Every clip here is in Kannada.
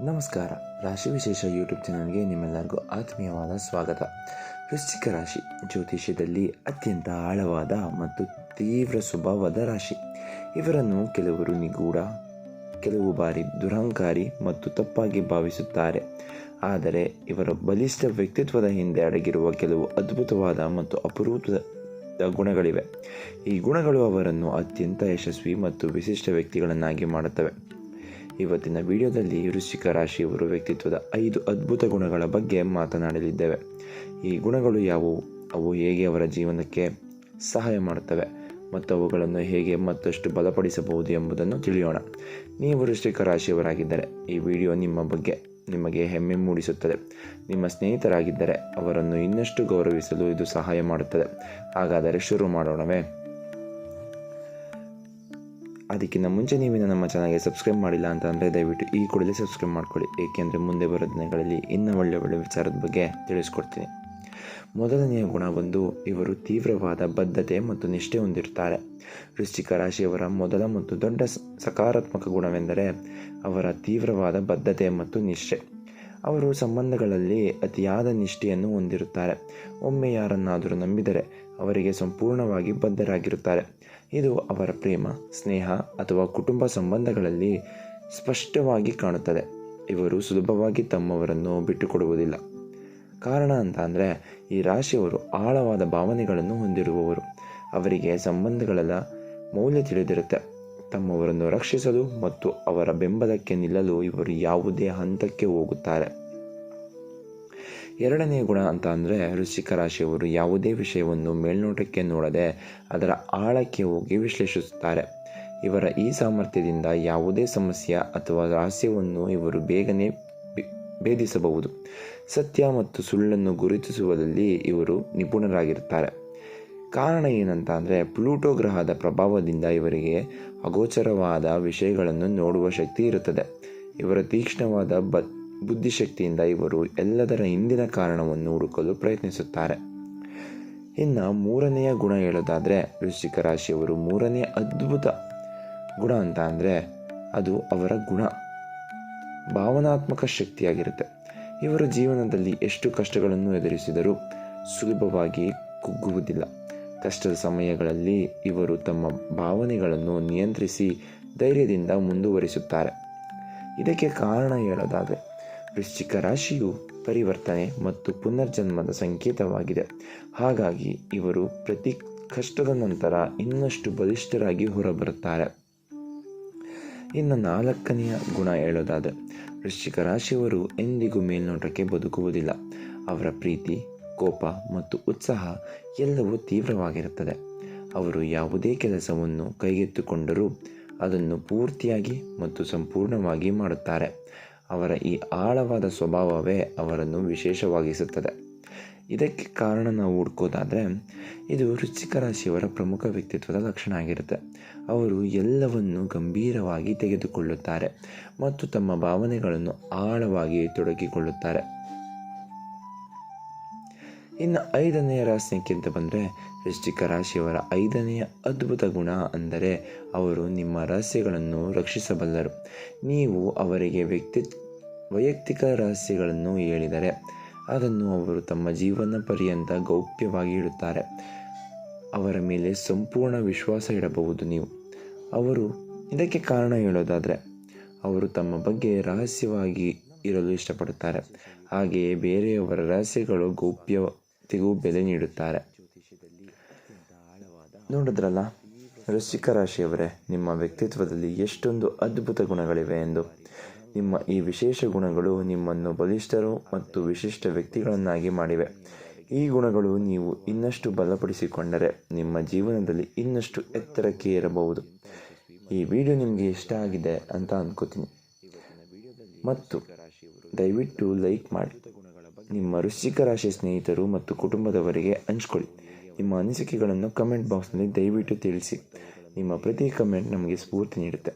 ನಮಸ್ಕಾರ. ರಾಶಿ ವಿಶೇಷ ಯೂಟ್ಯೂಬ್ ಚಾನಲ್ಗೆ ನಿಮ್ಮೆಲ್ಲರಿಗೂ ಆತ್ಮೀಯವಾದ ಸ್ವಾಗತ. ವೃಶ್ಚಿಕ ರಾಶಿ, ಜ್ಯೋತಿಷ್ಯದಲ್ಲಿ ಅತ್ಯಂತ ಆಳವಾದ ಮತ್ತು ತೀವ್ರ ಸ್ವಭಾವದ ರಾಶಿ. ಇವರನ್ನು ಕೆಲವರು ನಿಗೂಢ, ಕೆಲವು ಬಾರಿ ದುರಹಂಕಾರಿ ಮತ್ತು ತಪ್ಪಾಗಿ ಭಾವಿಸುತ್ತಾರೆ. ಆದರೆ ಇವರ ಬಲಿಷ್ಠ ವ್ಯಕ್ತಿತ್ವದ ಹಿಂದೆ ಅಡಗಿರುವ ಕೆಲವು ಅದ್ಭುತವಾದ ಮತ್ತು ಅಪರೂಪದ ಗುಣಗಳಿವೆ. ಈ ಗುಣಗಳು ಅವರನ್ನು ಅತ್ಯಂತ ಯಶಸ್ವಿ ಮತ್ತು ವಿಶಿಷ್ಟ ವ್ಯಕ್ತಿಗಳನ್ನಾಗಿ ಮಾಡುತ್ತವೆ. ಇವತ್ತಿನ ವಿಡಿಯೋದಲ್ಲಿ ವೃಶ್ಚಿಕ ರಾಶಿಯವರು ವ್ಯಕ್ತಿತ್ವದ ಐದು ಅದ್ಭುತ ಗುಣಗಳ ಬಗ್ಗೆ ಮಾತನಾಡಲಿದ್ದೇವೆ. ಈ ಗುಣಗಳು ಯಾವುವು? ಅವು ಹೇಗೆ ಅವರ ಜೀವನಕ್ಕೆ ಸಹಾಯ ಮಾಡುತ್ತವೆ? ಮತ್ತು ಅವುಗಳನ್ನು ಹೇಗೆ ಮತ್ತಷ್ಟು ಬಲಪಡಿಸಬಹುದು ಎಂಬುದನ್ನು ತಿಳಿಯೋಣ. ನೀವು ವೃಶ್ಚಿಕ ರಾಶಿಯವರಾಗಿದ್ದರೆ ಈ ವಿಡಿಯೋ ನಿಮ್ಮ ಬಗ್ಗೆ ನಿಮಗೆ ಹೆಮ್ಮೆ ಮೂಡಿಸುತ್ತದೆ. ನಿಮ್ಮ ಸ್ನೇಹಿತರಾಗಿದ್ದರೆ ಅವರನ್ನು ಇನ್ನಷ್ಟು ಗೌರವಿಸಲು ಇದು ಸಹಾಯ ಮಾಡುತ್ತದೆ. ಹಾಗಾದರೆ ಶುರು ಮಾಡೋಣವೇ. ಅದಕ್ಕಿಂತ ಮುಂಚೆ ನೀವು ಇನ್ನು ನಮ್ಮ ಚಾನಲ್ಗೆ ಸಬ್ಸ್ಕ್ರೈಬ್ ಮಾಡಿಲ್ಲ ಅಂತ ಅಂದರೆ ದಯವಿಟ್ಟು ಈ ಕೂಡಲೇ ಸಬ್ಸ್ಕ್ರೈಬ್ ಮಾಡ್ಕೊಳ್ಳಿ. ಏಕೆಂದರೆ ಮುಂದೆ ಬರೋ ದಿನಗಳಲ್ಲಿ ಇನ್ನೂ ಒಳ್ಳೆ ಒಳ್ಳೆ ವಿಚಾರದ ಬಗ್ಗೆ ತಿಳಿಸ್ಕೊಡ್ತೀನಿ. ಮೊದಲನೆಯ ಗುಣ ಬಂದು ಇವರು ತೀವ್ರವಾದ ಬದ್ಧತೆ ಮತ್ತು ನಿಷ್ಠೆ ಹೊಂದಿರುತ್ತಾರೆ ವೃಶ್ಚಿಕ ರಾಶಿಯವರ ಮೊದಲ ಮತ್ತು ದೊಡ್ಡ ಸಕಾರಾತ್ಮಕ ಗುಣವೆಂದರೆ ಅವರ ತೀವ್ರವಾದ ಬದ್ಧತೆ ಮತ್ತು ನಿಷ್ಠೆ. ಅವರು ಸಂಬಂಧಗಳಲ್ಲಿ ಅತಿಯಾದ ನಿಷ್ಠೆಯನ್ನು ಹೊಂದಿರುತ್ತಾರೆ. ಒಮ್ಮೆ ಯಾರನ್ನಾದರೂ ನಂಬಿದರೆ ಅವರಿಗೆ ಸಂಪೂರ್ಣವಾಗಿ ಬದ್ಧರಾಗಿರುತ್ತಾರೆ. ಇದು ಅವರ ಪ್ರೇಮ, ಸ್ನೇಹ ಅಥವಾ ಕುಟುಂಬ ಸಂಬಂಧಗಳಲ್ಲಿ ಸ್ಪಷ್ಟವಾಗಿ ಕಾಣುತ್ತದೆ. ಇವರು ಸುಲಭವಾಗಿ ತಮ್ಮವರನ್ನು ಬಿಟ್ಟುಕೊಡುವುದಿಲ್ಲ. ಕಾರಣ ಅಂತ ಅಂದರೆ, ಈ ರಾಶಿಯವರು ಆಳವಾದ ಭಾವನೆಗಳನ್ನು ಹೊಂದಿರುವವರು. ಅವರಿಗೆ ಸಂಬಂಧಗಳೆಲ್ಲ ಮೌಲ್ಯ ತಿಳಿದಿರುತ್ತೆ. ತಮ್ಮವರನ್ನು ರಕ್ಷಿಸಲು ಮತ್ತು ಅವರ ಬೆಂಬಲಕ್ಕೆ ನಿಲ್ಲಲು ಇವರು ಯಾವುದೇ ಹಂತಕ್ಕೆ ಹೋಗುತ್ತಾರೆ. ಎರಡನೇ ಗುಣ ಅಂತ ಅಂದರೆ ವೃಶ್ಚಿಕ ರಾಶಿಯವರು ಯಾವುದೇ ವಿಷಯವನ್ನು ಮೇಲ್ನೋಟಕ್ಕೆ ನೋಡದೆ ಅದರ ಆಳಕ್ಕೆ ಹೋಗಿ ವಿಶ್ಲೇಷಿಸುತ್ತಾರೆ. ಇವರ ಈ ಸಾಮರ್ಥ್ಯದಿಂದ ಯಾವುದೇ ಸಮಸ್ಯೆ ಅಥವಾ ರಹಸ್ಯವನ್ನು ಇವರು ಬೇಗನೆ ಭೇದಿಸಬಹುದು. ಸತ್ಯ ಮತ್ತು ಸುಳ್ಳನ್ನು ಗುರುತಿಸುವುದರಲ್ಲಿ ಇವರು ನಿಪುಣರಾಗಿರುತ್ತಾರೆ. ಕಾರಣ ಏನಂತ ಅಂದರೆ ಪ್ಲೂಟೋ ಗ್ರಹದ ಪ್ರಭಾವದಿಂದ ಇವರಿಗೆ ಅಗೋಚರವಾದ ವಿಷಯಗಳನ್ನು ನೋಡುವ ಶಕ್ತಿ ಇರುತ್ತದೆ. ಇವರ ತೀಕ್ಷ್ಣವಾದ ಬ, ಬುದ್ಧಿಶಕ್ತಿಯಿಂದ ಇವರು ಎಲ್ಲದರ ಹಿಂದಿನ ಕಾರಣವನ್ನು ಹುಡುಕಲು ಪ್ರಯತ್ನಿಸುತ್ತಾರೆ. ಇನ್ನು ಮೂರನೆಯ ಗುಣ ಹೇಳೋದಾದರೆ ವೃಶ್ಚಿಕ ರಾಶಿಯವರು ಮೂರನೆಯ ಅದ್ಭುತ ಗುಣ ಅಂತ ಅಂದರೆ ಅದು ಅವರ ಗುಣ. ಭಾವನಾತ್ಮಕ ಶಕ್ತಿಯಾಗಿರುತ್ತೆ. ಇವರ ಜೀವನದಲ್ಲಿ ಎಷ್ಟು ಕಷ್ಟಗಳನ್ನು ಎದುರಿಸಿದರೂ ಸುಲಭವಾಗಿ ಕುಗ್ಗುವುದಿಲ್ಲ. ಕಷ್ಟದ ಸಮಯಗಳಲ್ಲಿ ಇವರು ತಮ್ಮ ಭಾವನೆಗಳನ್ನು ನಿಯಂತ್ರಿಸಿ ಧೈರ್ಯದಿಂದ ಮುಂದುವರಿಸುತ್ತಾರೆ. ಇದಕ್ಕೆ ಕಾರಣ ಹೇಳೋದಾದರೆ, ವೃಶ್ಚಿಕ ರಾಶಿಯು ಪರಿವರ್ತನೆ ಮತ್ತು ಪುನರ್ಜನ್ಮದ ಸಂಕೇತವಾಗಿದೆ. ಹಾಗಾಗಿ ಇವರು ಪ್ರತಿ ಕಷ್ಟದ ನಂತರ ಇನ್ನಷ್ಟು ಬಲಿಷ್ಠರಾಗಿ ಹೊರಬರುತ್ತಾರೆ. ಇನ್ನು ನಾಲ್ಕನೆಯ ಗುಣ ಹೇಳೋದಾದರೆ, ವೃಶ್ಚಿಕ ರಾಶಿಯವರು ಎಂದಿಗೂ ಮೇಲ್ನೋಟಕ್ಕೆ ಬದುಕುವುದಿಲ್ಲ. ಅವರ ಪ್ರೀತಿ ಕೋಪ ಮತ್ತು ಉತ್ಸಾಹ ಎಲ್ಲವೂ ತೀವ್ರವಾಗಿರುತ್ತದೆ. ಅವರು ಯಾವುದೇ ಕೆಲಸವನ್ನು ಕೈಗೆತ್ತಿಕೊಂಡರೂ ಅದನ್ನು ಪೂರ್ತಿಯಾಗಿ ಮತ್ತು ಸಂಪೂರ್ಣವಾಗಿ ಮಾಡುತ್ತಾರೆ. ಅವರ ಈ ಆಳವಾದ ಸ್ವಭಾವವೇ ಅವರನ್ನು ವಿಶೇಷವಾಗಿಸುತ್ತದೆ. ಇದಕ್ಕೆ ಕಾರಣ ನಾವು ಹುಡ್ಕೋದಾದರೆ ಇದು ವೃಶ್ಚಿಕ ರಾಶಿಯವರ ಪ್ರಮುಖ ವ್ಯಕ್ತಿತ್ವದ ಲಕ್ಷಣ ಆಗಿರುತ್ತೆ. ಅವರು ಎಲ್ಲವನ್ನು ಗಂಭೀರವಾಗಿ ತೆಗೆದುಕೊಳ್ಳುತ್ತಾರೆ ಮತ್ತು ತಮ್ಮ ಭಾವನೆಗಳನ್ನು ಆಳವಾಗಿ ತೊಡಗಿಕೊಳ್ಳುತ್ತಾರೆ. ಇನ್ನು ಐದನೆಯ ಅಂತ ಬಂದರೆ ವೃಶ್ಚಿಕ ರಾಶಿಯವರ ಐದನೆಯ ಅದ್ಭುತ ಗುಣ ಅಂದರೆ ಅವರು ನಿಮ್ಮ ರಹಸ್ಯಗಳನ್ನು ರಕ್ಷಿಸಬಲ್ಲರು. ನೀವು ಅವರಿಗೆ ವ್ಯಕ್ತಿ, ವೈಯಕ್ತಿಕ ರಹಸ್ಯಗಳನ್ನು ಹೇಳಿದರೆ ಅದನ್ನು ಅವರು ತಮ್ಮ ಜೀವನ ಪರ್ಯಂತ ಗೌಪ್ಯವಾಗಿ ಇಡುತ್ತಾರೆ. ಅವರ ಮೇಲೆ ಸಂಪೂರ್ಣ ವಿಶ್ವಾಸ ಇಡಬಹುದು ನೀವು. ಅವರು ಇದಕ್ಕೆ ಕಾರಣ ಹೇಳೋದಾದರೆ ಅವರು ತಮ್ಮ ಬಗ್ಗೆ ರಹಸ್ಯವಾಗಿ ಇರಲು ಇಷ್ಟಪಡುತ್ತಾರೆ. ಹಾಗೆಯೇ ಬೇರೆಯವರ ರಹಸ್ಯಗಳು ಗೌಪ್ಯತೆಗೂ ಬೆಲೆ ನೀಡುತ್ತಾರೆ. ನೋಡಿದ್ರಲ್ಲ, ವೃಶ್ಚಿಕ ರಾಶಿಯವರೇ, ನಿಮ್ಮ ವ್ಯಕ್ತಿತ್ವದಲ್ಲಿ ಎಷ್ಟೊಂದು ಅದ್ಭುತ ಗುಣಗಳಿವೆ ಎಂದು. ನಿಮ್ಮ ಈ ವಿಶೇಷ ಗುಣಗಳು ನಿಮ್ಮನ್ನು ಬಲಿಷ್ಠರು ಮತ್ತು ವಿಶಿಷ್ಟ ವ್ಯಕ್ತಿಗಳನ್ನಾಗಿ ಮಾಡಿವೆ. ಈ ಗುಣಗಳು ನೀವು ಇನ್ನಷ್ಟು ಬಲಪಡಿಸಿಕೊಂಡರೆ ನಿಮ್ಮ ಜೀವನದಲ್ಲಿ ಇನ್ನಷ್ಟು ಎತ್ತರಕ್ಕೆ ಏರಬಹುದು. ಈ ವಿಡಿಯೋ ನಿಮಗೆ ಇಷ್ಟ ಆಗಿದೆ ಅಂತ ಅನ್ಕೋತೀನಿ. ಮತ್ತು ದಯವಿಟ್ಟು ಲೈಕ್ ಮಾಡಿ. ನಿಮ್ಮ ವೃಶ್ಚಿಕ ರಾಶಿ ಸ್ನೇಹಿತರು ಮತ್ತು ಕುಟುಂಬದವರಿಗೆ ಹಂಚ್ಕೊಳ್ಳಿ. ನಿಮ್ಮ ಅನಿಸಿಕೆಗಳನ್ನು ಕಮೆಂಟ್ ಬಾಕ್ಸ್ನಲ್ಲಿ ದಯವಿಟ್ಟು ತಿಳಿಸಿ. ನಿಮ್ಮ ಪ್ರತಿ ಕಮೆಂಟ್ ನಮಗೆ ಸ್ಫೂರ್ತಿ ನೀಡುತ್ತೆ.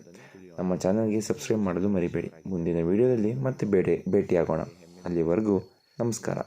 ನಮ್ಮ ಚಾನಲ್ಗೆ ಸಬ್ಸ್ಕ್ರೈಬ್ ಮಾಡೋದು ಮರಿಬೇಡಿ. ಮುಂದಿನ ವಿಡಿಯೋದಲ್ಲಿ ಮತ್ತೆ ಬೇಡ ಭೇಟಿಯಾಗೋಣ. ಅಲ್ಲಿವರೆಗೂ ನಮಸ್ಕಾರ.